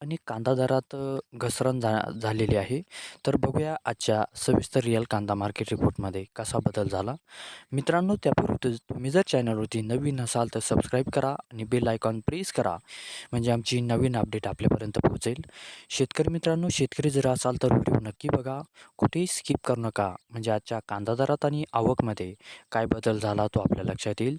आणि कांदा दरात घसरण झा झालेली आहे. तर बघूया आजच्या सविस्तर रिअल कांदा मार्केट रिपोर्टमध्ये कसा बदल झाला. मित्रांनो त्यापूर्वी तुम्ही जर चॅनलवरती नवीन असाल तर सबस्क्राईब करा आणि बेल आयकॉन प्रेस करा. म्हणजे आमची नवीन अपडेट आपल्यापर्यंत पोहोचेल. शेतकरी मित्रांनो शेतकरी जर असाल तर व्हिडिओ नक्की बघा. कुठेही स्किप करू नका. म्हणजे आजच्या कांदा दरात आणि आवकमध्ये काय बदल झाला तो आपल्या लक्षात येईल.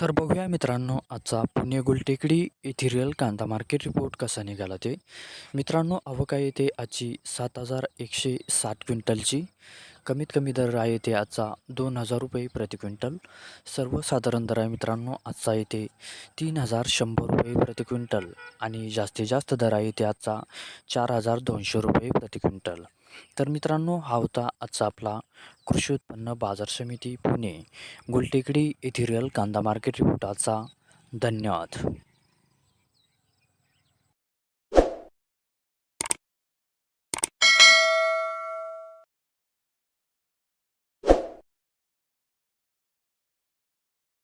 तर बघूया मित्रांनो आजचा पुणे गुलटेकडी इथिरियल कांदा मार्केट रिपोर्ट कसा निघाला ते. मित्रांनो अवका येथे आजची सात हजार एकशे साठ क्विंटलची. कमीत कमी दर आहे ते आजचा दोन हजार रुपये प्रति क्विंटल. सर्वसाधारण दर आहे मित्रांनो आजचा येते तीन हजार शंभर रुपये प्रति क्विंटल आणि जास्तीत जास्त दर आहे ते आजचा चार हजार दोनशे रुपये प्रति क्विंटल. तर मित्रांनो हा होता आजचा आपला कृषी उत्पन्न बाजार समिती पुणे गुलटेकडी येथे रिअल कांदा मार्केट रिपोर्ट आजचा. धन्यवाद.